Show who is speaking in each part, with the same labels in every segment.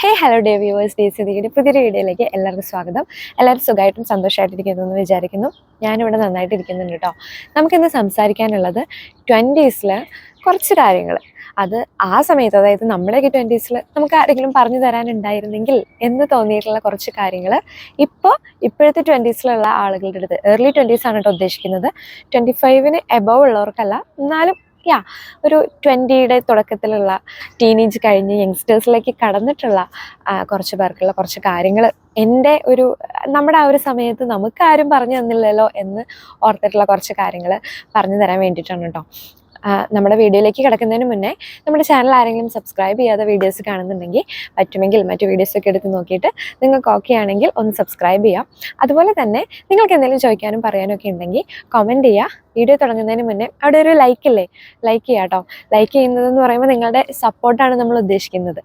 Speaker 1: ഹേ hello day viewers D C ദിയുടെ പുതിയൊരു വീഡിയോയിലേക്ക് എല്ലാവർക്കും സ്വാഗതം എല്ലാവരും സുഖമായിട്ടും സന്തോഷമായിട്ടിരിക്കുന്നു എന്ന് വിചാരിക്കുന്നു ഞാനിവിടെ നന്നായിട്ട് കേട്ടോ നമുക്കിന്ന് സംസാരിക്കാനുള്ളത് ട്വൻറ്റീസിൽ കുറച്ച് കാര്യങ്ങൾ അത് ആ സമയത്ത് അതായത് നമ്മുടെയൊക്കെ ട്വൻറ്റീസിൽ നമുക്ക് ആരെങ്കിലും പറഞ്ഞു തരാനുണ്ടായിരുന്നെങ്കിൽ എന്ന് തോന്നിയിട്ടുള്ള കുറച്ച് കാര്യങ്ങൾ ഇപ്പോൾ ഇപ്പോഴത്തെ ട്വൻറ്റീസിലുള്ള ആളുകളുടെ അടുത്ത് ഏർലി ട്വൻറ്റീസാണ് കേട്ടോ ഉദ്ദേശിക്കുന്നത് ട്വൻറ്റി ഫൈവിന് എബവ് ഉള്ളവർക്കല്ല എന്നാലും യാ ഒരു ട്വൻറ്റിയുടെ തുടക്കത്തിലുള്ള ടീനേജ് കഴിഞ്ഞ് യങ്സ്റ്റേഴ്സിലേക്ക് കടന്നിട്ടുള്ള കുറച്ച് പേർക്കുള്ള കുറച്ച് കാര്യങ്ങൾ എൻ്റെ ഒരു നമ്മുടെ ആ ഒരു സമയത്ത് നമുക്ക് ആരും പറഞ്ഞു തന്നില്ലല്ലോ എന്ന് ഓർത്തിട്ടുള്ള കുറച്ച് കാര്യങ്ങൾ പറഞ്ഞു തരാൻ വേണ്ടിയിട്ടാണ് കേട്ടോ നമ്മുടെ വീഡിയോയിലേക്ക് കിടക്കുന്നതിന് മുന്നേ നമ്മുടെ ചാനൽ ആരെങ്കിലും സബ്സ്ക്രൈബ് ചെയ്യാതെ വീഡിയോസ് കാണുന്നുണ്ടെങ്കിൽ പറ്റുമെങ്കിൽ മറ്റു വീഡിയോസൊക്കെ എടുത്ത് നോക്കിയിട്ട് നിങ്ങൾക്ക് ഓക്കെ ആണെങ്കിൽ ഒന്ന് സബ്സ്ക്രൈബ് ചെയ്യാം അതുപോലെ തന്നെ നിങ്ങൾക്ക് എന്തെങ്കിലും ചോദിക്കാനും പറയാനൊക്കെ ഉണ്ടെങ്കിൽ കമൻറ്റ് ചെയ്യുക വീഡിയോ തുടങ്ങുന്നതിന് മുന്നേ അവിടെ ഒരു ലൈക്ക് ഇല്ലേ ലൈക്ക് ചെയ്യുക കേട്ടോ ലൈക്ക് ചെയ്യുന്നതെന്ന് പറയുമ്പോൾ നിങ്ങളുടെ സപ്പോർട്ടാണ് നമ്മൾ ഉദ്ദേശിക്കുന്നത്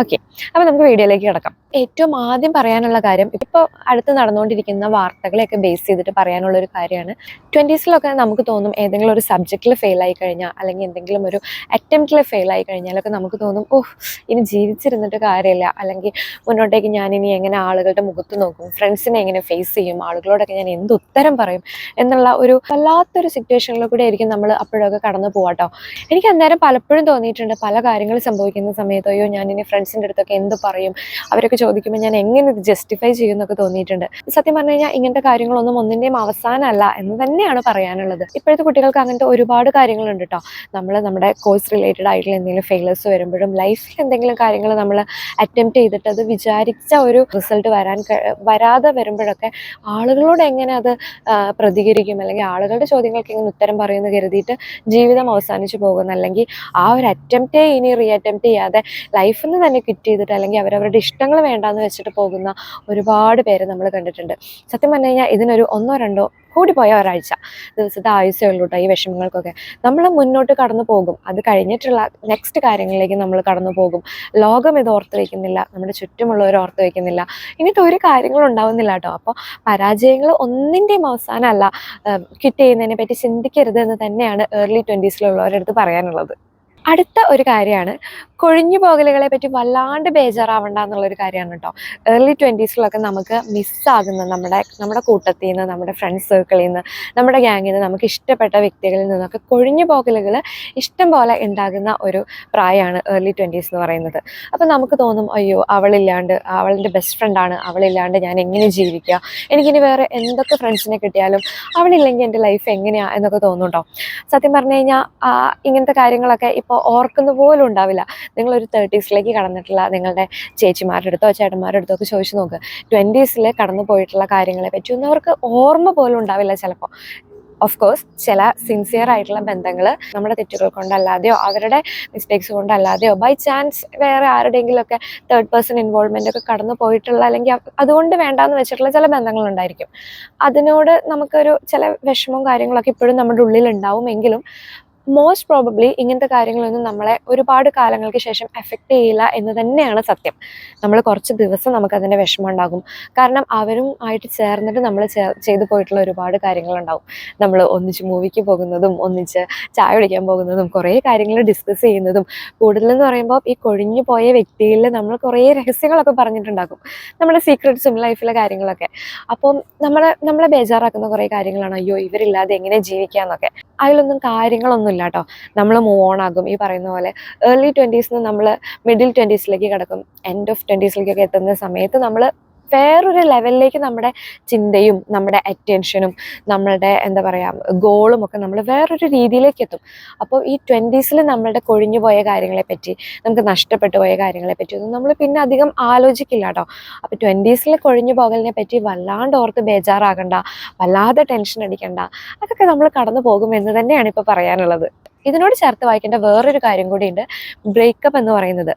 Speaker 1: ഓക്കെ അപ്പോൾ നമുക്ക് വീഡിയോയിലേക്ക് കിടക്കാം ഏറ്റവും ആദ്യം പറയാനുള്ള കാര്യം ഇപ്പോൾ അടുത്ത് നടന്നുകൊണ്ടിരിക്കുന്ന വാർത്തകളെയൊക്കെ ബേസ് ചെയ്തിട്ട് പറയാനുള്ള ഒരു കാര്യമാണ് ട്വൻറ്റീസിലൊക്കെ നമുക്ക് തോന്നും ഏതെങ്കിലും ഒരു സബ്ജക്റ്റിൽ ഫെയിൽ ആയി കഴിഞ്ഞാൽ കഴിഞ്ഞാൽ അല്ലെങ്കിൽ എന്തെങ്കിലും ഒരു അറ്റംപ്റ്റിൽ ഫെയിലായി കഴിഞ്ഞാലൊക്കെ നമുക്ക് തോന്നും ഓഹ് ഇനി ജീവിച്ചിരുന്നിട്ട് കാര്യമില്ല അല്ലെങ്കിൽ മുന്നോട്ടേക്ക് ഞാൻ ഇനി എങ്ങനെ ആളുകളുടെ മുഖത്ത് നോക്കും ഫ്രണ്ട്സിനെ എങ്ങനെ ഫേസ് ചെയ്യും ആളുകളോടൊക്കെ ഞാൻ എന്ത് ഉത്തരം പറയും എന്നുള്ള ഒരു വല്ലാത്തൊരു സിറ്റുവേഷനിലൂടെ കൂടെ ആയിരിക്കും നമ്മൾ അപ്പോഴൊക്കെ കടന്നു പോവാട്ടോ എനിക്ക് അന്നേരം പലപ്പോഴും തോന്നിയിട്ടുണ്ട് പല കാര്യങ്ങൾ സംഭവിക്കുന്ന സമയത്ത് അയ്യോ ഞാൻ ഇനി ഫ്രണ്ട്സിൻ്റെ അടുത്തൊക്കെ എന്ത് പറയും അവരൊക്കെ ചോദിക്കുമ്പോൾ ഞാൻ എങ്ങനെ ഇത് ജസ്റ്റിഫൈ ചെയ്യുമെന്നൊക്കെ തോന്നിയിട്ടുണ്ട് സത്യം പറഞ്ഞു കഴിഞ്ഞാൽ ഇങ്ങനത്തെ കാര്യങ്ങളൊന്നും ഒന്നിൻ്റെയും അവസാനമല്ല എന്ന് തന്നെയാണ് പറയാനുള്ളത് ഇപ്പോഴത്തെ കുട്ടികൾക്ക് അങ്ങനത്തെ ഒരുപാട് കാര്യങ്ങളുണ്ട് കേട്ടോ നമ്മൾ നമ്മുടെ കോഴ്സ് റിലേറ്റഡ് ആയിട്ടുള്ള എന്തെങ്കിലും ഫെയിലേഴ്സ് വരുമ്പോഴും ലൈഫിൽ എന്തെങ്കിലും കാര്യങ്ങൾ നമ്മൾ അറ്റംപ്റ്റ് ചെയ്തിട്ട് അത് വിചാരിച്ച ഒരു റിസൾട്ട് വരാൻ വരാതെ വരുമ്പോഴൊക്കെ ആളുകളോട് എങ്ങനെ അത് പ്രതികരിക്കും അല്ലെങ്കിൽ ആളുകളുടെ ചോദ്യങ്ങൾക്ക് എങ്ങനെ ഉത്തരം പറയുന്ന കരുതിയിട്ട് ജീവിതം അവസാനിച്ചു പോകുന്ന അല്ലെങ്കിൽ ആ ഒരു അറ്റംപ്റ്റേ ഇനി റീ അറ്റംപ്റ്റ് ചെയ്യാതെ ലൈഫിൽ നിന്ന് തന്നെ ക്വിറ്റ് ചെയ്തിട്ട് അല്ലെങ്കിൽ അവരവരുടെ ഇഷ്ടങ്ങൾ വേണ്ടാന്ന് വെച്ചിട്ട് പോകുന്ന ഒരുപാട് പേര് നമ്മൾ കണ്ടിട്ടുണ്ട് സത്യം പറഞ്ഞു കഴിഞ്ഞാൽ ഇതിനൊരു ഒന്നോ രണ്ടോ കൂടിപ്പോയ ഒരാഴ്ച ദിവസത്തെ ആയുസ്സേ ഉള്ളൂ കേട്ടോ ഈ വിഷമങ്ങൾക്കൊക്കെ നമ്മൾ മുന്നോട്ട് കടന്നു പോകും അത് കഴിഞ്ഞിട്ടുള്ള നെക്സ്റ്റ് കാര്യങ്ങളിലേക്ക് നമ്മൾ കടന്നു പോകും ലോകം ഇത് ഓർത്ത് വയ്ക്കുന്നില്ല നമ്മുടെ ചുറ്റുമുള്ളവർ ഓർത്ത് വയ്ക്കുന്നില്ല ഇനിയിട്ട് ഒരു കാര്യങ്ങളും ഉണ്ടാവുന്നില്ല കേട്ടോ അപ്പോൾ പരാജയങ്ങൾ ഒന്നിൻ്റെയും അവസാനമല്ല ക്വിറ്റ് ചെയ്യുന്നതിനെ പറ്റി ചിന്തിക്കരുത് എന്ന് തന്നെയാണ് ഏർലി ട്വൻറ്റീസിലുള്ളവരടുത്ത് പറയാനുള്ളത് അടുത്ത ഒരു കാര്യമാണ് കൊഴിഞ്ഞു പോകലുകളെ പറ്റി വല്ലാണ്ട് ബേജാറാവണ്ട ഒരു കാര്യമാണ് കേട്ടോ ഏർലി ട്വൻറ്റീസിലൊക്കെ നമുക്ക് മിസ്സാകുന്ന നമ്മുടെ നമ്മുടെ കൂട്ടത്തിൽ നിന്ന് നമ്മുടെ ഫ്രണ്ട്സ് സർക്കിളിൽ നിന്ന് നമ്മുടെ ഗ്യാങ്ങിൽ നിന്ന് നമുക്ക് ഇഷ്ടപ്പെട്ട വ്യക്തികളിൽ നിന്നൊക്കെ കൊഴിഞ്ഞു പോകലുകൾ ഇഷ്ടം പോലെ ഉണ്ടാകുന്ന ഒരു പ്രായമാണ് ഏർലി ട്വൻറ്റീസ് എന്ന് പറയുന്നത് അപ്പോൾ നമുക്ക് തോന്നും അയ്യോ അവളില്ലാണ്ട് അവളിൻ്റെ ബെസ്റ്റ് ഫ്രണ്ടാണ് അവളില്ലാണ്ട് ഞാൻ എങ്ങനെ ജീവിക്കുക എനിക്കിനി വേറെ എന്തൊക്കെ ഫ്രണ്ട്സിനെ കിട്ടിയാലും അവളില്ലെങ്കിൽ എൻ്റെ ലൈഫ് എങ്ങനെയാണ് എന്നൊക്കെ തോന്നുന്നുണ്ടോ സത്യം പറഞ്ഞു കഴിഞ്ഞാൽ ഇങ്ങനത്തെ കാര്യങ്ങളൊക്കെ ഓർക്കുന്ന പോലും ഉണ്ടാവില്ല നിങ്ങളൊരു തേർട്ടീസിലേക്ക് കടന്നിട്ടുള്ള നിങ്ങളുടെ ചേച്ചിമാരുടെ അടുത്തോ ചേട്ടന്മാരുടെ അടുത്തോ ഒക്കെ ചോദിച്ചു നോക്ക് ട്വൻറ്റീസിൽ കടന്നു പോയിട്ടുള്ള കാര്യങ്ങളെ പറ്റി ഒന്നും അവർക്ക് ഓർമ്മ പോലും ഉണ്ടാവില്ല ചിലപ്പോൾ ഓഫ് കോഴ്സ് ചില സിൻസിയർ ആയിട്ടുള്ള ബന്ധങ്ങൾ നമ്മുടെ തെറ്റുകൾ കൊണ്ടല്ലാതെയോ അവരുടെ മിസ്റ്റേക്സ് കൊണ്ടല്ലാതെയോ ബൈ ചാൻസ് വേറെ ഒക്കെ തേർഡ് പേഴ്സൺ ഇൻവോൾവ്മെൻ്റ് ഒക്കെ കടന്നു പോയിട്ടുള്ള അല്ലെങ്കിൽ അതുകൊണ്ട് വേണ്ടാന്ന് വെച്ചിട്ടുള്ള ചില ബന്ധങ്ങളുണ്ടായിരിക്കും അതിനോട് നമുക്കൊരു ചില വിഷമവും കാര്യങ്ങളൊക്കെ ഇപ്പോഴും നമ്മുടെ ഉള്ളിൽ ഉണ്ടാവുമെങ്കിലും മോസ്റ്റ് പ്രോബബ്ലി ഇങ്ങനത്തെ കാര്യങ്ങളൊന്നും നമ്മളെ ഒരുപാട് കാലങ്ങൾക്ക് ശേഷം എഫക്റ്റ് ചെയ്യില്ല എന്ന് തന്നെയാണ് സത്യം നമ്മൾ കുറച്ച് ദിവസം നമുക്കതിൻ്റെ വിഷമം ഉണ്ടാകും കാരണം അവരും ആയിട്ട് ചേർന്നിട്ട് നമ്മൾ ചെയ്തു പോയിട്ടുള്ള ഒരുപാട് കാര്യങ്ങളുണ്ടാവും നമ്മൾ ഒന്നിച്ച് മൂവിക്ക് പോകുന്നതും ഒന്നിച്ച് ചായ കുടിക്കാൻ പോകുന്നതും കുറേ കാര്യങ്ങൾ ഡിസ്കസ് ചെയ്യുന്നതും കൂടുതലെന്ന് പറയുമ്പോൾ ഈ കൊഴിഞ്ഞു പോയ വ്യക്തിയിൽ നമ്മൾ കുറേ രഹസ്യങ്ങളൊക്കെ പറഞ്ഞിട്ടുണ്ടാകും നമ്മുടെ സീക്രട്സും ലൈഫിലെ കാര്യങ്ങളൊക്കെ അപ്പം നമ്മൾ നമ്മളെ ബേജാറാക്കുന്ന കുറേ കാര്യങ്ങളാണ് അയ്യോ ഇവരില്ലാതെ എങ്ങനെ ജീവിക്കുക എന്നൊക്കെ അതിലൊന്നും കാര്യങ്ങളൊന്നും ഇല്ല കേട്ടോ നമ്മൾ മൂവ് ഓൺ ആകും ഈ പറയുന്ന പോലെ ഏർലി ട്വൻറ്റീസിൽ നിന്ന് നമ്മൾ മിഡിൽ ട്വൻറ്റീസിലേക്ക് കിടക്കും എൻഡ് ഓഫ് ട്വൻറ്റീസിലേക്കൊക്കെ എത്തുന്ന സമയത്ത് നമ്മൾ വേറൊരു ലെവലിലേക്ക് നമ്മുടെ ചിന്തയും നമ്മുടെ അറ്റൻഷനും നമ്മളുടെ എന്താ പറയുക ഗോളും ഒക്കെ നമ്മൾ വേറൊരു രീതിയിലേക്ക് എത്തും അപ്പോൾ ഈ ട്വൻറ്റീസിൽ നമ്മളുടെ കൊഴിഞ്ഞു പോയ കാര്യങ്ങളെപ്പറ്റി നമുക്ക് നഷ്ടപ്പെട്ടു പോയ കാര്യങ്ങളെപ്പറ്റി ഒന്നും നമ്മൾ പിന്നെ അധികം ആലോചിക്കില്ല കേട്ടോ അപ്പോൾ ട്വൻറ്റീസിലെ കൊഴിഞ്ഞു പോകലിനെ പറ്റി വല്ലാണ്ട് ഓർത്ത് ബേജാറാകണ്ട വല്ലാതെ ടെൻഷൻ അടിക്കണ്ട അതൊക്കെ നമ്മൾ കടന്നു പോകുമെന്ന് തന്നെയാണ് ഇപ്പോൾ പറയാനുള്ളത് ഇതിനോട് ചേർത്ത് വായിക്കേണ്ട വേറൊരു കാര്യം കൂടിയുണ്ട് ബ്രേക്കപ്പ് എന്ന് പറയുന്നത്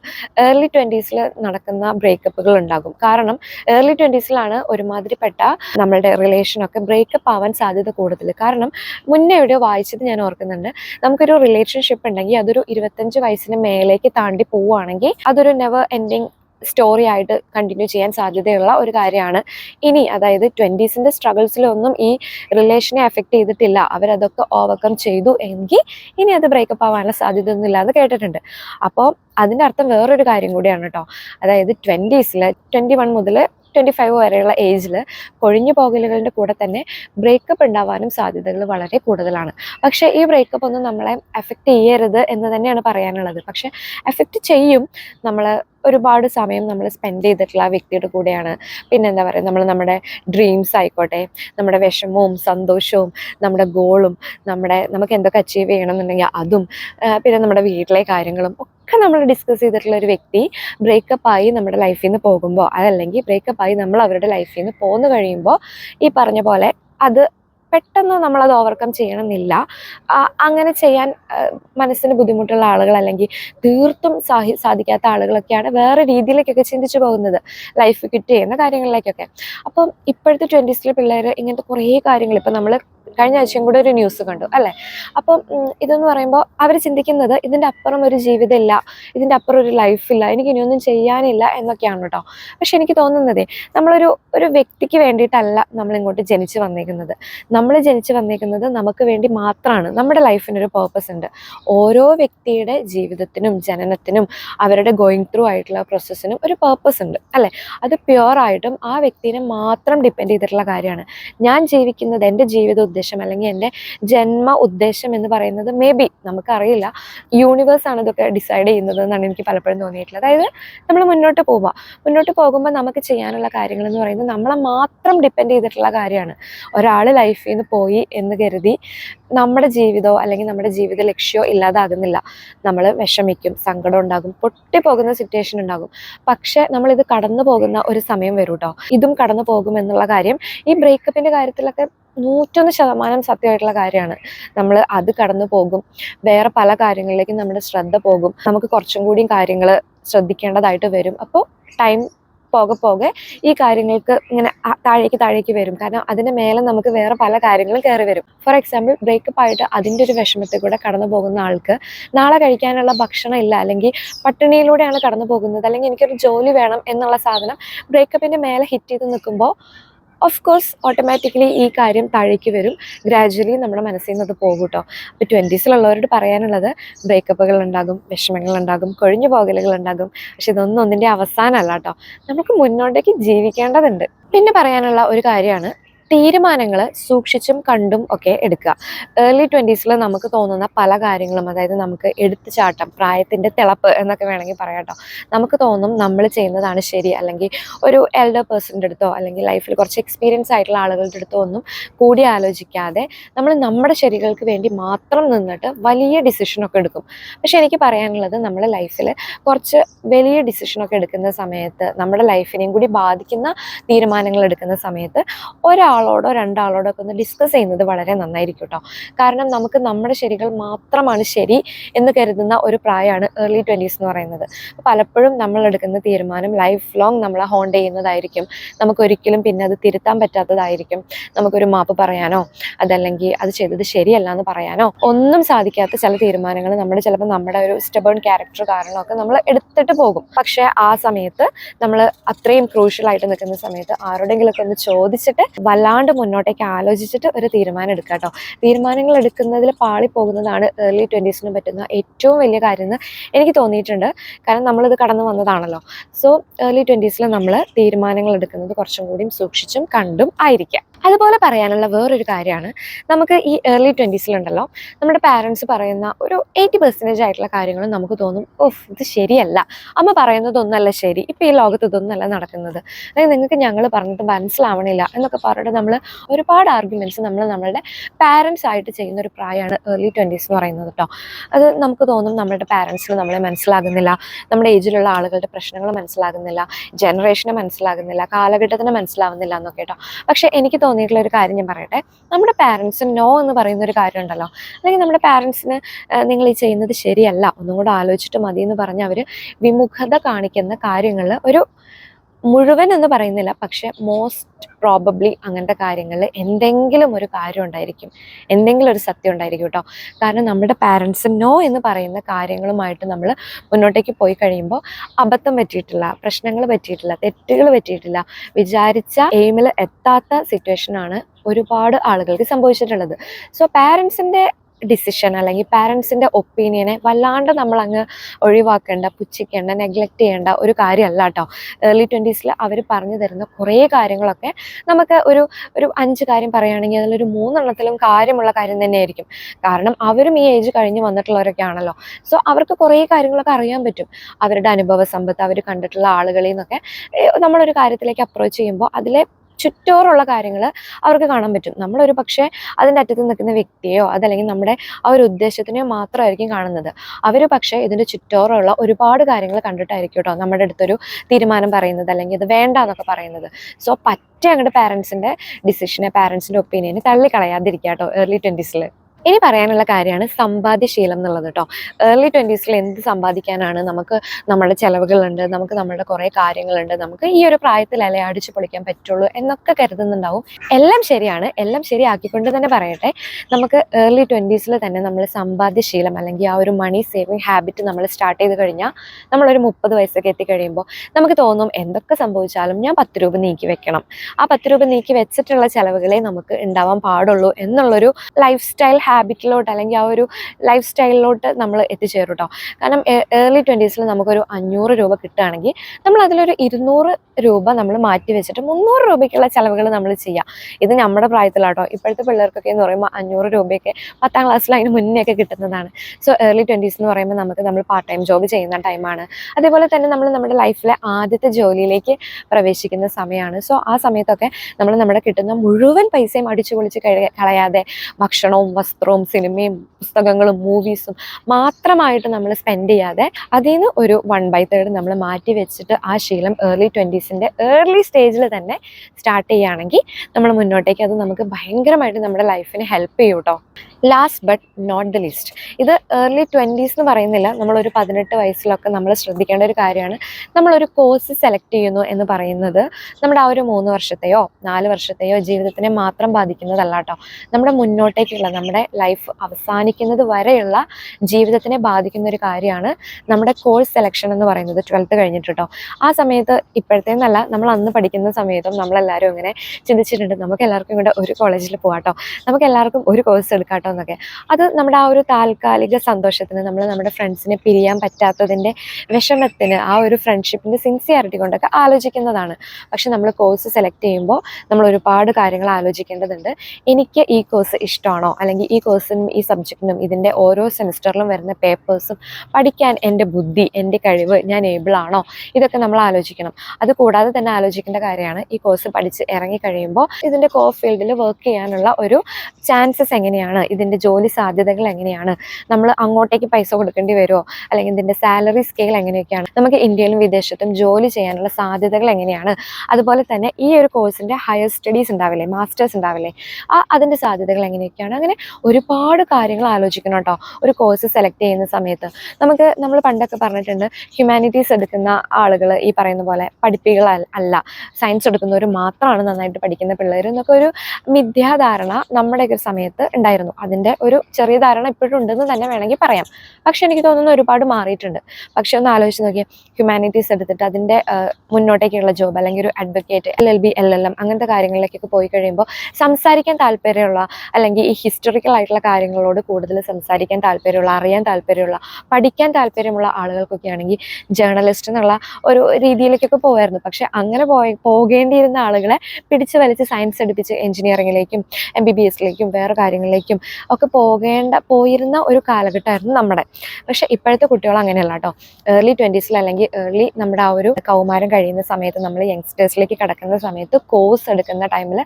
Speaker 1: ഏർലി ട്വൻറ്റീസിൽ നടക്കുന്ന ബ്രേക്കപ്പുകൾ ഉണ്ടാകും കാരണം ഏർലി ട്വൻറ്റീസിലാണ് ഒരുമാതിരിപ്പെട്ട നമ്മളുടെ റിലേഷനൊക്കെ ബ്രേക്കപ്പ് ആവാൻ സാധ്യത കൂടുതൽ കാരണം മുന്നേ എവിടെയോ വായിച്ചത് ഞാൻ ഓർക്കുന്നുണ്ട് നമുക്കൊരു റിലേഷൻഷിപ്പ് ഉണ്ടെങ്കിൽ അതൊരു ഇരുപത്തഞ്ച് വയസ്സിന് മേലേക്ക് താണ്ടി പോവുകയാണെങ്കിൽ അതൊരു നെവർ എൻഡിങ് സ്റ്റോറി ആയിട്ട് കണ്ടിന്യൂ ചെയ്യാൻ സാധ്യതയുള്ള ഒരു കാര്യമാണ് ഇനി അതായത് ട്വൻറ്റീസിൻ്റെ സ്ട്രഗിൾസിലൊന്നും ഈ റിലേഷനെ എഫക്റ്റ് ചെയ്തിട്ടില്ല അവരതൊക്കെ ഓവർകം ചെയ്തു എങ്കിൽ ഇനി അത് ബ്രേക്കപ്പ് ആവാനുള്ള സാധ്യത ഒന്നും ഇല്ലാന്ന് കേട്ടിട്ടുണ്ട് അപ്പോൾ അതിൻ്റെ അർത്ഥം വേറൊരു കാര്യം കൂടിയാണ് കേട്ടോ അതായത് ട്വൻറ്റീസിൽ ട്വൻറ്റി വൺ മുതൽ ട്വൻറ്റി ഫൈവ് വരെയുള്ള ഏജിൽ കൊഴിഞ്ഞു പോകലുകളുടെ കൂടെ തന്നെ ബ്രേക്കപ്പ് ഉണ്ടാവാനും സാധ്യതകൾ വളരെ കൂടുതലാണ് പക്ഷേ ഈ ബ്രേക്കപ്പ് ഒന്നും നമ്മളെ എഫക്റ്റ് ചെയ്യരുത് എന്ന് തന്നെയാണ് പറയാനുള്ളത് പക്ഷേ എഫക്റ്റ് ചെയ്യും നമ്മൾ ഒരുപാട് സമയം നമ്മൾ സ്പെൻഡ് ചെയ്തിട്ടുള്ള ആ വ്യക്തിയുടെ കൂടെയാണ് പിന്നെ എന്താ പറയുക നമ്മൾ നമ്മുടെ ഡ്രീംസ് ആയിക്കോട്ടെ നമ്മുടെ വിഷമവും സന്തോഷവും നമ്മുടെ ഗോളും നമ്മുടെ നമുക്ക് എന്തൊക്കെ അച്ചീവ് ചെയ്യണം എന്നുണ്ടെങ്കിൽ അതും പിന്നെ നമ്മുടെ വീട്ടിലെ കാര്യങ്ങളും ഒക്കെ നമ്മൾ ഡിസ്കസ് ചെയ്തിട്ടുള്ള ഒരു വ്യക്തി ബ്രേക്കപ്പ് ആയി നമ്മുടെ ലൈഫിൽ നിന്ന് പോകുമ്പോൾ അതല്ലെങ്കിൽ ബ്രേക്കപ്പ് ആയി നമ്മൾ അവരുടെ ലൈഫിൽ നിന്ന് പോന്നു കഴിയുമ്പോൾ ഈ പറഞ്ഞ പോലെ അത് പെട്ടെന്ന് നമ്മളത് ഓവർകം ചെയ്യണമെന്നില്ല അങ്ങനെ ചെയ്യാൻ മനസ്സിന് ബുദ്ധിമുട്ടുള്ള ആളുകൾ അല്ലെങ്കിൽ തീർത്തും സാഹി സാധിക്കാത്ത ആളുകളൊക്കെയാണ് വേറെ രീതിയിലേക്കൊക്കെ ചിന്തിച്ചു പോകുന്നത് ലൈഫ് കിറ്റ് ചെയ്യുന്ന കാര്യങ്ങളിലേക്കൊക്കെ അപ്പം ഇപ്പോഴത്തെ ട്വൻറ്റീസിലെ പിള്ളേർ ഇങ്ങനത്തെ കുറേ കാര്യങ്ങൾ ഇപ്പം നമ്മൾ കഴിഞ്ഞ ആഴ്ചയും കൂടെ ഒരു ന്യൂസ് കണ്ടു അല്ലേ അപ്പം ഇതെന്ന് പറയുമ്പോൾ അവർ ചിന്തിക്കുന്നത് ഇതിൻ്റെ അപ്പുറം ഒരു ജീവിതമില്ല ഇതിൻ്റെ അപ്പുറം ഒരു ലൈഫില്ല എനിക്ക് ഇനിയൊന്നും ചെയ്യാനില്ല എന്നൊക്കെയാണ് കേട്ടോ പക്ഷെ എനിക്ക് തോന്നുന്നതേ നമ്മളൊരു ഒരു വ്യക്തിക്ക് വേണ്ടിയിട്ടല്ല നമ്മൾ ഇങ്ങോട്ട് ജനിച്ചു വന്നേക്കുന്നത് നമ്മൾ ജനിച്ചു വന്നേക്കുന്നത് നമുക്ക് വേണ്ടി മാത്രമാണ് നമ്മുടെ ലൈഫിനൊരു പേർപ്പസ് ഉണ്ട് ഓരോ വ്യക്തിയുടെ ജീവിതത്തിനും ജനനത്തിനും അവരുടെ ഗോയിങ് ത്രൂ ആയിട്ടുള്ള പ്രോസസ്സിനും ഒരു പേർപ്പസ് ഉണ്ട് അല്ലേ അത് പ്യുവർ ആയിട്ടും ആ വ്യക്തിനെ മാത്രം ഡിപ്പെൻഡ് ചെയ്തിട്ടുള്ള കാര്യമാണ് ഞാൻ ജീവിക്കുന്നത് എൻ്റെ ജീവിത ഉദ്ദേശം അല്ലെങ്കിൽ എൻ്റെ ജന്മ ഉദ്ദേശം എന്ന് പറയുന്നത് മേ ബി നമുക്കറിയില്ല യൂണിവേഴ്സാണ് ഇതൊക്കെ ഡിസൈഡ് ചെയ്യുന്നത് എന്നാണ് എനിക്ക് പലപ്പോഴും തോന്നിയിട്ടുള്ളത് അതായത് നമ്മൾ മുന്നോട്ട് പോവുക മുന്നോട്ട് പോകുമ്പോൾ നമുക്ക് ചെയ്യാനുള്ള കാര്യങ്ങൾ എന്ന് പറയുന്നത് നമ്മളെ മാത്രം ഡിപ്പെൻഡ് ചെയ്തിട്ടുള്ള കാര്യമാണ് ഒരാൾ ലൈഫിൽ നിന്ന് പോയി എന്ന് കരുതി നമ്മുടെ ജീവിതമോ അല്ലെങ്കിൽ നമ്മുടെ ജീവിത ലക്ഷ്യമോ ഇല്ലാതാകുന്നില്ല നമ്മൾ വിഷമിക്കും സങ്കടം ഉണ്ടാകും പൊട്ടിപ്പോകുന്ന സിറ്റുവേഷൻ ഉണ്ടാകും പക്ഷെ നമ്മളിത് കടന്നു പോകുന്ന ഒരു സമയം വരും കേട്ടോ ഇതും കടന്നു പോകുമെന്നുള്ള കാര്യം ഈ ബ്രേക്കപ്പിൻ്റെ കാര്യത്തിലൊക്കെ നൂറ്റൊന്ന് ശതമാനം സത്യമായിട്ടുള്ള കാര്യമാണ് നമ്മൾ അത് കടന്നു പോകും വേറെ പല കാര്യങ്ങളിലേക്കും നമ്മുടെ ശ്രദ്ധ പോകും നമുക്ക് കുറച്ചും കൂടിയും കാര്യങ്ങൾ ശ്രദ്ധിക്കേണ്ടതായിട്ട് വരും അപ്പോൾ ടൈം പോകെ പോകെ ഈ കാര്യങ്ങൾക്ക് ഇങ്ങനെ താഴേക്ക് താഴേക്ക് വരും കാരണം അതിന് മേലെ നമുക്ക് വേറെ പല കാര്യങ്ങളും കയറി വരും ഫോർ എക്സാമ്പിൾ ബ്രേക്കപ്പ് ആയിട്ട് അതിൻ്റെ ഒരു വിഷമത്തിൽ കൂടെ കടന്നു പോകുന്ന ആൾക്ക് നാളെ കഴിക്കാനുള്ള ഭക്ഷണം ഇല്ല അല്ലെങ്കിൽ പട്ടിണിയിലൂടെയാണ് കടന്നു പോകുന്നത് അല്ലെങ്കിൽ എനിക്കൊരു ജോലി വേണം എന്നുള്ള സാധനം ബ്രേക്കപ്പിൻ്റെ മേലെ ഹിറ്റ് ചെയ്ത് നിൽക്കുമ്പോൾ ഓഫ് കോഴ്സ് ഓട്ടോമാറ്റിക്കലി ഈ കാര്യം താഴേക്ക് വരും ഗ്രാജ്വലി നമ്മുടെ മനസ്സിൽ നിന്ന് അത് പോകും കേട്ടോ അപ്പോൾ ട്വൻറ്റീസിലുള്ളവരോട് പറയാനുള്ളത് ബ്രേക്കപ്പുകൾ ഉണ്ടാകും വിഷമങ്ങൾ ഉണ്ടാകും കൊഴിഞ്ഞു പോകലുകൾ ഉണ്ടാകും പക്ഷെ ഇതൊന്നും ഒന്നിൻ്റെ അവസാനമല്ല കേട്ടോ നമുക്ക് മുന്നോട്ടേക്ക് ജീവിക്കേണ്ടതുണ്ട് പിന്നെ പറയാനുള്ള ഒരു കാര്യമാണ് തീരുമാനങ്ങൾ സൂക്ഷിച്ചും കണ്ടും ഒക്കെ എടുക്കുക ഏർലി ട്വൻറ്റീസിൽ നമുക്ക് തോന്നുന്ന പല കാര്യങ്ങളും അതായത് നമുക്ക് ചാട്ടം പ്രായത്തിൻ്റെ തിളപ്പ് എന്നൊക്കെ വേണമെങ്കിൽ പറയാം കേട്ടോ നമുക്ക് തോന്നും നമ്മൾ ചെയ്യുന്നതാണ് ശരി അല്ലെങ്കിൽ ഒരു എൽഡർ പേഴ്സണിൻ്റെ അടുത്തോ അല്ലെങ്കിൽ ലൈഫിൽ കുറച്ച് എക്സ്പീരിയൻസ് ആയിട്ടുള്ള ആളുകളുടെ അടുത്തോ ഒന്നും കൂടി ആലോചിക്കാതെ നമ്മൾ നമ്മുടെ ശരികൾക്ക് വേണ്ടി മാത്രം നിന്നിട്ട് വലിയ ഡിസിഷനൊക്കെ എടുക്കും പക്ഷെ എനിക്ക് പറയാനുള്ളത് നമ്മുടെ ലൈഫിൽ കുറച്ച് വലിയ ഡിസിഷനൊക്കെ എടുക്കുന്ന സമയത്ത് നമ്മുടെ ലൈഫിനെയും കൂടി ബാധിക്കുന്ന തീരുമാനങ്ങൾ എടുക്കുന്ന സമയത്ത് ഒരാൾ ഒരാളോടോ രണ്ടാളോടോ ഒക്കെ ഒന്ന് ഡിസ്കസ് ചെയ്യുന്നത് വളരെ നന്നായിരിക്കും കേട്ടോ കാരണം നമുക്ക് നമ്മുടെ ശരികൾ മാത്രമാണ് ശരി എന്ന് കരുതുന്ന ഒരു പ്രായമാണ് ഏർലി ട്വൻറ്റീസ് എന്ന് പറയുന്നത് പലപ്പോഴും നമ്മൾ എടുക്കുന്ന തീരുമാനം ലൈഫ് ലോങ് നമ്മൾ ഹോണ്ട് ചെയ്യുന്നതായിരിക്കും നമുക്ക് ഒരിക്കലും പിന്നെ അത് തിരുത്താൻ പറ്റാത്തതായിരിക്കും നമുക്കൊരു മാപ്പ് പറയാനോ അതല്ലെങ്കിൽ അത് ചെയ്തത് ശരിയല്ല എന്ന് പറയാനോ ഒന്നും സാധിക്കാത്ത ചില തീരുമാനങ്ങൾ നമ്മൾ ചിലപ്പോൾ നമ്മുടെ ഒരു സ്റ്റബേൺ ക്യാരക്ടർ കാരണമൊക്കെ നമ്മൾ എടുത്തിട്ട് പോകും പക്ഷേ ആ സമയത്ത് നമ്മൾ അത്രയും ക്രൂഷ്യലായിട്ട് നിൽക്കുന്ന സമയത്ത് ആരോടെങ്കിലൊക്കെ ഒന്ന് ചോദിച്ചിട്ട് വല്ല വല്ലാണ്ട് മുന്നോട്ടേക്ക് ആലോചിച്ചിട്ട് ഒരു തീരുമാനം എടുക്കുക കേട്ടോ തീരുമാനങ്ങൾ എടുക്കുന്നതിൽ പാളി പോകുന്നതാണ് ഏർലി ട്വൻറ്റീസിന് പറ്റുന്ന ഏറ്റവും വലിയ കാര്യം എന്ന് എനിക്ക് തോന്നിയിട്ടുണ്ട് കാരണം നമ്മളിത് കടന്നു വന്നതാണല്ലോ സോ ഏർലി ട്വൻറ്റീസിൽ നമ്മൾ തീരുമാനങ്ങൾ എടുക്കുന്നത് കുറച്ചും കൂടിയും സൂക്ഷിച്ചും കണ്ടും ആയിരിക്കാം അതുപോലെ പറയാനുള്ള വേറൊരു കാര്യമാണ് നമുക്ക് ഈ ഏർലി ട്വൻറ്റീസിലുണ്ടല്ലോ നമ്മുടെ പാരൻസ് പറയുന്ന ഒരു എയ്റ്റി പെർസെൻറ്റേജ് ആയിട്ടുള്ള കാര്യങ്ങൾ നമുക്ക് തോന്നും ഓഫ് ഇത് ശരിയല്ല അമ്മ പറയുന്നതൊന്നല്ല ശരി ഇപ്പോൾ ഈ ലോകത്ത് ഇതൊന്നല്ല നടക്കുന്നത് അല്ലെങ്കിൽ നിങ്ങൾക്ക് ഞങ്ങൾ പറഞ്ഞിട്ട് മനസ്സിലാവണില്ല എന്നൊക്കെ പറഞ്ഞിട്ട് നമ്മൾ ഒരുപാട് ആർഗ്യുമെൻറ്റ്സ് നമ്മൾ നമ്മളുടെ പാരൻസ് ആയിട്ട് ചെയ്യുന്ന ഒരു പ്രായമാണ് ഏർലി ട്വൻറ്റീസ് എന്ന് പറയുന്നത് കേട്ടോ അത് നമുക്ക് തോന്നും നമ്മളുടെ പാരൻസിന് നമ്മളെ മനസ്സിലാകുന്നില്ല നമ്മുടെ ഏജിലുള്ള ആളുകളുടെ പ്രശ്നങ്ങൾ മനസ്സിലാകുന്നില്ല ജനറേഷനെ മനസ്സിലാകുന്നില്ല കാലഘട്ടത്തിന് മനസ്സിലാവുന്നില്ല എന്നൊക്കെ കേട്ടോ പക്ഷേ എനിക്ക് തോന്നുന്നു തോന്നിയിട്ടുള്ള ഒരു കാര്യം ഞാൻ പറയട്ടെ നമ്മുടെ പാരൻസ് നോ എന്ന് പറയുന്ന ഒരു കാര്യം ഉണ്ടല്ലോ അല്ലെങ്കിൽ നമ്മുടെ പാരൻസിന് നിങ്ങൾ ഈ ചെയ്യുന്നത് ശരിയല്ല ഒന്നും കൂടെ ആലോചിച്ചിട്ട് മതി എന്ന് പറഞ്ഞ് അവർ വിമുഖത കാണിക്കുന്ന കാര്യങ്ങളിൽ ഒരു മുഴുവൻ എന്ന് പറയുന്നില്ല പക്ഷെ മോസ്റ്റ് പ്രോബബ്ലി അങ്ങനത്തെ കാര്യങ്ങളിൽ എന്തെങ്കിലും ഒരു കാര്യം ഉണ്ടായിരിക്കും എന്തെങ്കിലും ഒരു സത്യം ഉണ്ടായിരിക്കും കേട്ടോ കാരണം നമ്മുടെ പാരൻസ് നോ എന്ന് പറയുന്ന കാര്യങ്ങളുമായിട്ട് നമ്മൾ മുന്നോട്ടേക്ക് പോയി കഴിയുമ്പോൾ അബദ്ധം പറ്റിയിട്ടില്ല പ്രശ്നങ്ങൾ പറ്റിയിട്ടില്ല തെറ്റുകൾ പറ്റിയിട്ടില്ല വിചാരിച്ച എയിമിൽ എത്താത്ത സിറ്റുവേഷനാണ് ഒരുപാട് ആളുകൾക്ക് സംഭവിച്ചിട്ടുള്ളത് സോ പാരൻസിൻ്റെ ഡിസിഷൻ അല്ലെങ്കിൽ പാരൻസിൻ്റെ ഒപ്പീനിയനെ വല്ലാണ്ട് നമ്മൾ അങ്ങ് ഒഴിവാക്കേണ്ട പുച്ഛിക്കേണ്ട നെഗ്ലക്റ്റ് ചെയ്യേണ്ട ഒരു കാര്യമല്ല കേട്ടോ ഏർലി ട്വൻറ്റീസിൽ അവർ പറഞ്ഞു തരുന്ന കുറേ കാര്യങ്ങളൊക്കെ നമുക്ക് ഒരു ഒരു അഞ്ച് കാര്യം പറയുകയാണെങ്കിൽ അതിലൊരു മൂന്നെണ്ണത്തിലും കാര്യമുള്ള കാര്യം തന്നെയായിരിക്കും കാരണം അവരും ഈ ഏജ് കഴിഞ്ഞ് വന്നിട്ടുള്ളവരൊക്കെ ആണല്ലോ സോ അവർക്ക് കുറേ കാര്യങ്ങളൊക്കെ അറിയാൻ പറ്റും അവരുടെ അനുഭവ സമ്പത്ത് അവർ കണ്ടിട്ടുള്ള ആളുകളിൽ നിന്നൊക്കെ നമ്മളൊരു കാര്യത്തിലേക്ക് അപ്രോച്ച് ചെയ്യുമ്പോൾ അതിലെ ചുറ്റോറുള്ള കാര്യങ്ങൾ അവർക്ക് കാണാൻ പറ്റും നമ്മളൊരു പക്ഷേ അതിൻ്റെ അറ്റത്ത് നിൽക്കുന്ന വ്യക്തിയോ അതല്ലെങ്കിൽ നമ്മുടെ ആ ഒരു ഉദ്ദേശത്തിനെയോ മാത്രമായിരിക്കും കാണുന്നത് അവർ പക്ഷേ ഇതിൻ്റെ ചുറ്റോറുള്ള ഒരുപാട് കാര്യങ്ങൾ കണ്ടിട്ടായിരിക്കും കേട്ടോ നമ്മുടെ അടുത്തൊരു തീരുമാനം പറയുന്നത് അല്ലെങ്കിൽ അത് വേണ്ട എന്നൊക്കെ പറയുന്നത് സോ പറ്റേ അങ്ങോട്ട് പാരൻസിൻ്റെ ഡിസിഷനെ പാരൻസിൻ്റെ ഒപ്പീനിയനെ തള്ളിക്കളയാതിരിക്കുക കേട്ടോ ഏർലി ട്വൻറ്റീസിൽ ഇനി പറയാനുള്ള കാര്യമാണ് സമ്പാദ്യശീലം എന്നുള്ളത് കേട്ടോ ഏർലി ട്വൻറ്റീസിൽ എന്ത് സമ്പാദിക്കാനാണ് നമുക്ക് നമ്മുടെ ചിലവുകളുണ്ട് നമുക്ക് നമ്മുടെ കുറേ കാര്യങ്ങളുണ്ട് നമുക്ക് ഈ ഒരു പ്രായത്തിൽ അല്ലെ അടിച്ചു പൊളിക്കാൻ പറ്റുള്ളൂ എന്നൊക്കെ കരുതുന്നുണ്ടാവും എല്ലാം ശരിയാണ് എല്ലാം ശരിയാക്കിക്കൊണ്ട് തന്നെ പറയട്ടെ നമുക്ക് ഏർലി ട്വൻറ്റീസിൽ തന്നെ നമ്മൾ സമ്പാദ്യശീലം അല്ലെങ്കിൽ ആ ഒരു മണി സേവിങ് ഹാബിറ്റ് നമ്മൾ സ്റ്റാർട്ട് ചെയ്ത് കഴിഞ്ഞാൽ നമ്മളൊരു മുപ്പത് വയസ്സൊക്കെ എത്തിക്കഴിയുമ്പോൾ നമുക്ക് തോന്നും എന്തൊക്കെ സംഭവിച്ചാലും ഞാൻ പത്ത് രൂപ നീക്കി വെക്കണം ആ പത്ത് രൂപ നീക്കി വെച്ചിട്ടുള്ള ചിലവുകളെ നമുക്ക് ഉണ്ടാവാൻ പാടുള്ളൂ എന്നുള്ളൊരു ലൈഫ് സ്റ്റൈൽ ഹാബിറ്റിലോട്ട് അല്ലെങ്കിൽ ആ ഒരു ലൈഫ് സ്റ്റൈലിലോട്ട് നമ്മൾ എത്തിച്ചേരും കേട്ടോ കാരണം ഏർലി ട്വൻറ്റീസിൽ നമുക്കൊരു അഞ്ഞൂറ് രൂപ കിട്ടുകയാണെങ്കിൽ നമ്മൾ അതിലൊരു ഇരുന്നൂറ് രൂപ നമ്മൾ മാറ്റി വെച്ചിട്ട് മുന്നൂറ് രൂപയ്ക്കുള്ള ചിലവുകൾ നമ്മൾ ചെയ്യാം ഇത് നമ്മുടെ പ്രായത്തിലാട്ടോ ഇപ്പോഴത്തെ പിള്ളേർക്കൊക്കെ എന്ന് പറയുമ്പോൾ അഞ്ഞൂറ് രൂപയൊക്കെ പത്താം ക്ലാസ്സിൽ അതിന് മുന്നെയൊക്കെ കിട്ടുന്നതാണ് സോ ഏർലി ട്വൻറ്റീസ് എന്ന് പറയുമ്പോൾ നമുക്ക് നമ്മൾ പാർട്ട് ടൈം ജോബ് ചെയ്യുന്ന ടൈമാണ് അതേപോലെ തന്നെ നമ്മൾ നമ്മുടെ ലൈഫിലെ ആദ്യത്തെ ജോലിയിലേക്ക് പ്രവേശിക്കുന്ന സമയമാണ് സോ ആ സമയത്തൊക്കെ നമ്മൾ നമ്മുടെ കിട്ടുന്ന മുഴുവൻ പൈസയും അടിച്ചു പൊളിച്ച് കളയാതെ ഭക്ഷണവും വസ്തു പത്രവും സിനിമയും പുസ്തകങ്ങളും മൂവീസും മാത്രമായിട്ട് നമ്മൾ സ്പെൻഡ് ചെയ്യാതെ അതിൽ നിന്ന് ഒരു വൺ ബൈ തേർഡ് നമ്മൾ മാറ്റി വെച്ചിട്ട് ആ ശീലം ഏർലി ട്വൻറ്റീസിൻ്റെ ഏർലി സ്റ്റേജിൽ തന്നെ സ്റ്റാർട്ട് ചെയ്യുകയാണെങ്കിൽ നമ്മൾ മുന്നോട്ടേക്ക് അത് നമുക്ക് ഭയങ്കരമായിട്ട് നമ്മുടെ ലൈഫിന് ഹെൽപ്പ് ചെയ്യും കേട്ടോ last but not the least ഇത് ഏർലി ട്വൻറ്റീസ് എന്ന് പറയുന്നില്ല നമ്മളൊരു പതിനെട്ട് വയസ്സിലൊക്കെ നമ്മൾ ശ്രദ്ധിക്കേണ്ട ഒരു കാര്യമാണ് നമ്മളൊരു കോഴ്സ് സെലക്ട് ചെയ്യുന്നു എന്ന് പറയുന്നത് നമ്മുടെ ആ ഒരു മൂന്ന് വർഷത്തെയോ നാല് വർഷത്തെയോ ജീവിതത്തിനെ മാത്രം ബാധിക്കുന്നതല്ല കേട്ടോ നമ്മുടെ മുന്നോട്ടേക്കുള്ള നമ്മുടെ ലൈഫ് അവസാനിക്കുന്നത് വരെയുള്ള ജീവിതത്തിനെ ബാധിക്കുന്ന ഒരു കാര്യമാണ് നമ്മുടെ കോഴ്സ് സെലക്ഷൻ എന്ന് പറയുന്നത് ട്വൽത്ത് കഴിഞ്ഞിട്ട് കേട്ടോ ആ സമയത്ത് ഇപ്പോഴത്തേന്നല്ല നമ്മൾ അന്ന് പഠിക്കുന്ന സമയത്തും നമ്മളെല്ലാവരും ഇങ്ങനെ ചിന്തിച്ചിട്ടുണ്ട് നമുക്ക് എല്ലാവർക്കും ഇവിടെ ഒരു കോളേജിൽ പോകാട്ടോ നമുക്ക് എല്ലാവർക്കും ഒരു കോഴ്സ് എടുക്കാട്ടോ എന്നൊക്കെ അത് നമ്മുടെ ആ ഒരു താൽക്കാലിക സന്തോഷത്തിന് നമ്മൾ നമ്മുടെ ഫ്രണ്ട്സിനെ പിരിയാൻ പറ്റാത്തതിൻ്റെ വിഷമത്തിന് ആ ഒരു ഫ്രണ്ട്ഷിപ്പിൻ്റെ സിൻസിയാരിറ്റി കൊണ്ടൊക്കെ ആലോചിക്കുന്നതാണ് പക്ഷെ നമ്മൾ കോഴ്സ് സെലക്ട് ചെയ്യുമ്പോൾ നമ്മൾ ഒരുപാട് കാര്യങ്ങൾ ആലോചിക്കേണ്ടതുണ്ട് എനിക്ക് ഈ കോഴ്സ് ഇഷ്ടമാണോ അല്ലെങ്കിൽ ഈ കോഴ്സിനും ഈ സബ്ജക്റ്റിനും ഇതിൻ്റെ ഓരോ സെമിസ്റ്ററിലും വരുന്ന പേപ്പേഴ്സും പഠിക്കാൻ എൻ്റെ ബുദ്ധി എൻ്റെ കഴിവ് ഞാൻ ഏബിളാണോ ഇതൊക്കെ നമ്മൾ ആലോചിക്കണം അത് കൂടാതെ തന്നെ ആലോചിക്കേണ്ട കാര്യമാണ് ഈ കോഴ്സ് പഠിച്ച് ഇറങ്ങി കഴിയുമ്പോൾ ഇതിൻ്റെ കോ ഫീൽഡിൽ വർക്ക് ചെയ്യാനുള്ള ഒരു ചാൻസസ് എങ്ങനെയാണ് ഇതിൻ്റെ ജോലി സാധ്യതകൾ എങ്ങനെയാണ് നമ്മൾ അങ്ങോട്ടേക്ക് പൈസ കൊടുക്കേണ്ടി വരുമോ അല്ലെങ്കിൽ ഇതിൻ്റെ സാലറി സ്കെയിൽ എങ്ങനെയൊക്കെയാണ് നമുക്ക് ഇന്ത്യയിലും വിദേശത്തും ജോലി ചെയ്യാനുള്ള സാധ്യതകൾ എങ്ങനെയാണ് അതുപോലെ തന്നെ ഈ ഒരു കോഴ്സിൻ്റെ ഹയർ സ്റ്റഡീസ് ഉണ്ടാവില്ലേ മാസ്റ്റേഴ്സ് ഉണ്ടാവില്ലേ ആ അതിൻ്റെ സാധ്യതകൾ എങ്ങനെയൊക്കെയാണ് അങ്ങനെ ഒരുപാട് കാര്യങ്ങൾ ആലോചിക്കണം കേട്ടോ ഒരു കോഴ്സ് സെലക്ട് ചെയ്യുന്ന സമയത്ത് നമുക്ക് നമ്മൾ പണ്ടൊക്കെ പറഞ്ഞിട്ടുണ്ട് ഹ്യൂമാനിറ്റീസ് എടുക്കുന്ന ആളുകൾ ഈ പറയുന്ന പോലെ പഠിപ്പികൾ അല്ല സയൻസ് എടുക്കുന്നവർ മാത്രമാണ് നന്നായിട്ട് പഠിക്കുന്ന പിള്ളേർ എന്നൊക്കെ ഒരു മിഥ്യാധാരണ നമ്മുടെയൊക്കെ സമയത്ത് ഉണ്ടായിരുന്നു അതിൻ്റെ ഒരു ചെറിയ ധാരണ ഇപ്പോഴും ഉണ്ടെന്ന് തന്നെ വേണമെങ്കിൽ പറയാം പക്ഷെ എനിക്ക് തോന്നുന്നു ഒരുപാട് മാറിയിട്ടുണ്ട് പക്ഷെ ഒന്ന് ആലോചിച്ച് നോക്കിയാൽ ഹ്യൂമാനിറ്റീസ് എടുത്തിട്ട് അതിൻ്റെ മുന്നോട്ടേക്കുള്ള ജോബ് അല്ലെങ്കിൽ ഒരു advocate L L B L L M അങ്ങനത്തെ കാര്യങ്ങളിലേക്കൊക്കെ പോയി കഴിയുമ്പോൾ സംസാരിക്കാൻ താല്പര്യമുള്ള അല്ലെങ്കിൽ ഈ ഹിസ്റ്റോറിക്കൽ ആയിട്ടുള്ള കാര്യങ്ങളോട് കൂടുതൽ സംസാരിക്കാൻ താല്പര്യമുള്ള അറിയാൻ താല്പര്യമുള്ള പഠിക്കാൻ താല്പര്യമുള്ള ആളുകൾക്കൊക്കെ ആണെങ്കിൽ ജേർണലിസ്റ്റ് എന്നുള്ള ഒരു രീതിയിലേക്കൊക്കെ പോയായിരുന്നു പക്ഷെ അങ്ങനെ പോയ പോകേണ്ടിയിരുന്ന ആളുകളെ പിടിച്ചു വലിച്ച് സയൻസ് എടുപ്പിച്ച് എഞ്ചിനീയറിങ്ങിലേക്കും എം ബി ബി എസിലേക്കും വേറെ കാര്യങ്ങളിലേക്കും ഒക്കെ പോകേണ്ട പോയിരുന്ന ഒരു കാലഘട്ടമായിരുന്നു നമ്മുടെ പക്ഷെ ഇപ്പോഴത്തെ കുട്ടികൾ അങ്ങനെയല്ല കേട്ടോ ഏർലി ട്വൻറ്റീസിൽ അല്ലെങ്കിൽ ഏർലി നമ്മുടെ ആ ഒരു കൗമാരം കഴിയുന്ന സമയത്ത് നമ്മൾ യങ്സ്റ്റേഴ്സിലേക്ക് കിടക്കുന്ന സമയത്ത് കോഴ്സ് എടുക്കുന്ന ടൈമിൽ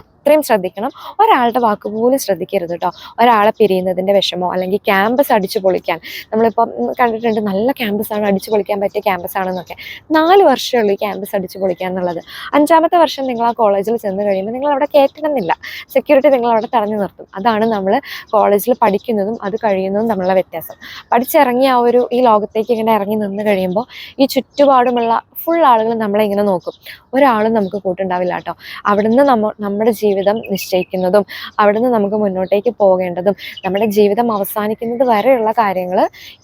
Speaker 1: അത്രയും ശ്രദ്ധിക്കണം ഒരാളുടെ വാക്ക് ശ്രദ്ധിക്കരുത് കേട്ടോ ഒരാളെ പിരിയുന്നതിൻ്റെ വിഷമോ അല്ലെങ്കിൽ ക്യാമ്പസ് അടിച്ചു പൊളിക്കാൻ നമ്മളിപ്പം കണ്ടിട്ടുണ്ട് നല്ല ക്യാമ്പസാണ് അടിച്ചു പൊളിക്കാൻ പറ്റിയ ക്യാമ്പസാണെന്നൊക്കെ നാല് വർഷമുള്ളൂ ഈ ക്യാമ്പസ് അടിച്ചു പൊളിക്കാൻ എന്നുള്ളത് അഞ്ചാമത്തെ വർഷം നിങ്ങൾ ആ കോളേജിൽ ചെന്ന് കഴിയുമ്പോൾ നിങ്ങൾ അവിടെ കയറ്റണമെന്നില്ല സെക്യൂരിറ്റി നിങ്ങൾ അവിടെ തടഞ്ഞു നിർത്തും അതാണ് നമ്മൾ കോളേജിൽ പഠിക്കുന്നതും അത് കഴിയുന്നതും തമ്മിലുള്ള വ്യത്യാസം പഠിച്ചിറങ്ങിയ ആ ഒരു ഈ ലോകത്തേക്ക് ഇങ്ങനെ ഇറങ്ങി നിന്ന് കഴിയുമ്പോൾ ഈ ചുറ്റുപാടുമുള്ള ഫുൾ ആളുകൾ നമ്മളെ ഇങ്ങനെ നോക്കും ഒരാളും നമുക്ക് കൂട്ടുണ്ടാവില്ല കേട്ടോ അവിടുന്ന് നമ്മ നമ്മുടെ ജീവിതം നിശ്ചയിക്കുന്നതും അവിടുന്ന് നമുക്ക് മുന്നോട്ടേക്ക് പോകേണ്ടതും നമ്മുടെ ജീവിതം അവസാനിക്കുന്നത് വരെയുള്ള കാര്യങ്ങൾ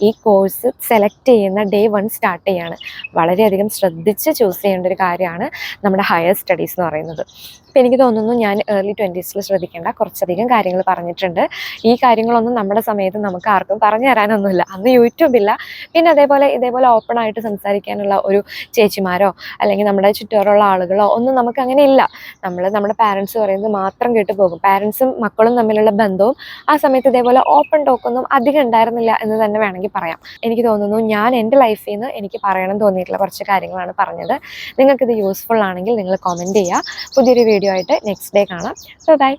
Speaker 1: ഈ കോഴ്സ് സെലക്ട് ചെയ്യുന്ന ഡേ വൺ സ്റ്റാർട്ട് ചെയ്യാണ് വളരെയധികം ശ്രദ്ധിച്ച് ചൂസ് ചെയ്യേണ്ട ഒരു കാര്യമാണ് നമ്മുടെ ഹയർ സ്റ്റഡീസ് എന്ന് പറയുന്നത് അപ്പോൾ എനിക്ക് തോന്നുന്നു ഞാൻ ഏർലി ട്വൻറ്റീസിൽ ശ്രദ്ധിക്കേണ്ട കുറച്ചധികം കാര്യങ്ങൾ പറഞ്ഞിട്ടുണ്ട് ഈ കാര്യങ്ങളൊന്നും നമ്മുടെ സമയത്ത് നമുക്ക് ആർക്കും പറഞ്ഞു തരാനൊന്നുമില്ല അന്ന് യൂട്യൂബില്ല പിന്നെ അതേപോലെ ഇതേപോലെ ഓപ്പൺ ആയിട്ട് സംസാരിക്കാനുള്ള ഒരു ചേച്ചിമാരോ അല്ലെങ്കിൽ നമ്മുടെ ചുറ്റുപാടുള്ള ആളുകളോ ഒന്നും നമുക്ക് അങ്ങനെ ഇല്ല നമ്മൾ നമ്മുടെ പാരൻസ് പറയുന്നത് മാത്രം കേട്ട് പോകും പാരൻസും മക്കളും തമ്മിലുള്ള ബന്ധവും ഉണ്ടാവും ആ സമയത്ത് ഇതേപോലെ ഓപ്പൺ ടോക്കൊന്നും അധികം ഉണ്ടായിരുന്നില്ല എന്ന് തന്നെ വേണമെങ്കിൽ പറയാം എനിക്ക് തോന്നുന്നു ഞാൻ എൻ്റെ ലൈഫിൽ നിന്ന് എനിക്ക് പറയണം തോന്നിയിട്ടുള്ള കുറച്ച് കാര്യങ്ങളാണ് പറഞ്ഞത് നിങ്ങൾക്കിത് യൂസ്ഫുൾ ആണെങ്കിൽ നിങ്ങൾ കോമൻറ്റ് ചെയ്യുക പുതിയൊരു വീഡിയോ ആയിട്ട് നെക്സ്റ്റ് ഡേ കാണാം സോ ബൈ